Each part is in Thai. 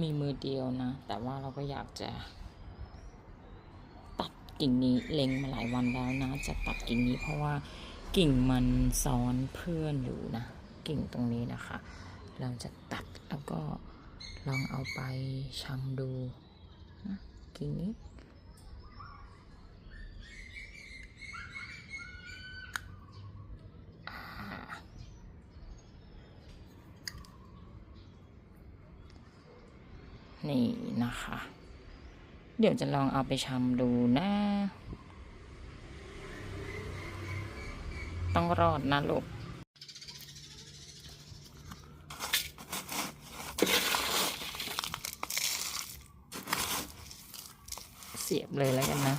มีมือเดียวนะ แต่ว่าเราก็อยากจะ ตัดกิ่งนี้เล็งมาหลายวันแล้วนะ จะตัดกิ่งนี้เพราะว่ากิ่งมันซ้อนเพื่อนอยู่นะ กิ่งตรงนี้นะคะ เราจะตัดแล้วก็ลองเอาไปชำดูนะกิ่งนี้ นี่นะคะ เดี๋ยวจะลองเอาไปชำดูนะ ต้องรอดนะลูกเสียบเลยแล้วกันนะ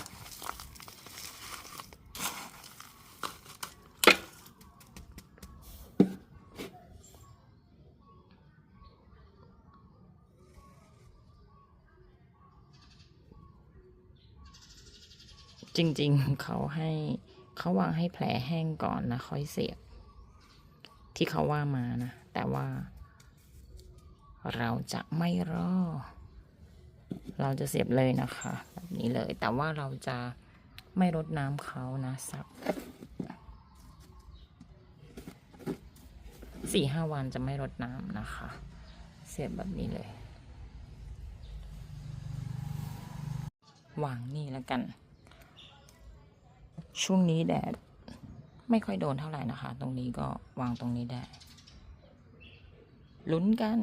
จริงๆเขาให้เขาวางให้แผลแห้งก่อนนะค่อยเสียบ ที่เขาว่ามานะ แต่ว่า เราจะไม่รอ เราจะเสียบเลยนะคะ แบบนี้เลย แต่ว่าเราจะไม่รดน้ำเขานะสักสี่ห้าวันจะไม่รดน้ำนะคะ เสียบแบบนี้เลยวางนี่แล้วกัน ช่วงนี้แดดไม่ค่อยโดนเท่าไหร่นะคะ ตรงนี้ก็วางตรงนี้ได้ ลุ้นกัน